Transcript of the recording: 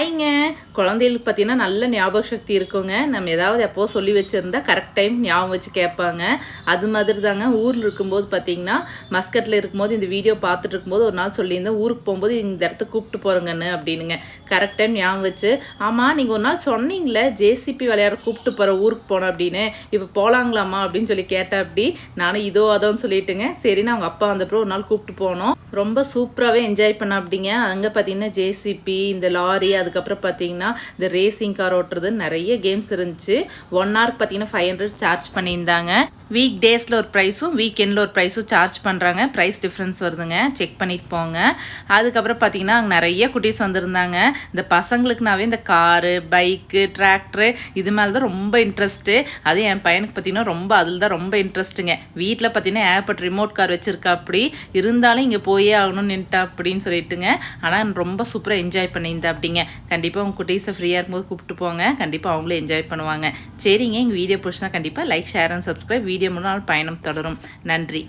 아이 குழந்தைகளுக்கு பார்த்தீங்கன்னா நல்ல ஞாபக சக்தி இருக்குங்க. நம்ம ஏதாவது எப்போ சொல்லி வச்சுருந்தா கரெக்ட் டைம் ஞாபகம் வச்சு கேட்பாங்க. அது மாதிரி தாங்க ஊரில் இருக்கும்போது பார்த்தீங்கன்னா மஸ்கட்டில் இருக்கும்போது இந்த வீடியோ பார்த்துட்டு இருக்கும்போது ஒரு நாள் சொல்லியிருந்தேன் ஊருக்கு போகும்போது இந்த இடத்த கூப்பிட்டு போகிறோங்கன்னு அப்படின்னுங்க. கரெக்ட் டைம் ஞாபகம் வச்சு ஆமாம் நீங்கள் ஒரு நாள் சொன்னீங்களே ஜேசிபி விளையாட கூப்பிட்டு போகிற ஊருக்கு போனோம் அப்படின்னு. இப்போ போகலாங்களாம்மா அப்படின்னு சொல்லி கேட்டேன் அப்படி நானும் இதோ அதோன்னு சொல்லிட்டுங்க. சரின்னு அவங்க அப்பா வந்தப்பறம் ஒரு நாள் கூப்பிட்டு போனோம். ரொம்ப சூப்பராகவே என்ஜாய் பண்ண அப்படிங்க அங்கே பார்த்தீங்கன்னா ஜேசிபி இந்த லாரி அதுக்கப்புறம் பார்த்தீங்கன்னா இந்த ரேசிங் கார் ஓட்டுறது நிறைய கேம்ஸ் இருந்துச்சு. ஒன் ஹவருக்கு பார்த்தீங்கன்னா ஃபைவ் ஹண்ட்ரட் சார்ஜ் பண்ணியிருந்தாங்க. வீக் டேஸில் ஒரு ப்ரைஸும் வீக்கெண்டில் ஒரு ப்ரைஸும் சார்ஜ் பண்ணுறாங்க ப்ரைஸ் டிஃப்ரென்ஸ் வருதுங்க. செக் பண்ணிட்டு போங்க. அதுக்கப்புறம் பார்த்தீங்கன்னா அங்கே நிறைய குட்டீஸ் வந்திருந்தாங்க. இந்த பசங்களுக்குனாவே இந்த காரு பைக்கு டிராக்டரு இது மேலே தான் ரொம்ப இன்ட்ரெஸ்ட்டு அது என் பையனுக்கு பார்த்தீங்கன்னா ரொம்ப அதில் தான் ரொம்ப இன்ட்ரெஸ்ட்டுங்க வீட்டில் பார்த்தீங்கன்னா ஏர்பட் ரிமோட் கார் வச்சுருக்கா அப்படி. இருந்தாலும் இங்கே போயே ஆகணும்னு நின்ட்டா அப்படின்னு சொல்லிட்டுங்க. ஆனால் ரொம்ப சூப்பராக என்ஜாய் பண்ணியிருந்தேன் அப்படிங்க கண்டிப்பாக உங்கள் குட்டீஸை ஃப்ரீயாக இருக்கும்போது கூப்பிட்டு போங்க. கண்டிப்பாக அவங்களும் என்ஜாய் பண்ணுவாங்க. சரிங்க எங்கள் வீடியோ பிடிச்சினா கண்டிப்பாக like share and subscribe video முன்னால் பயணம் தொடரும். நன்றி.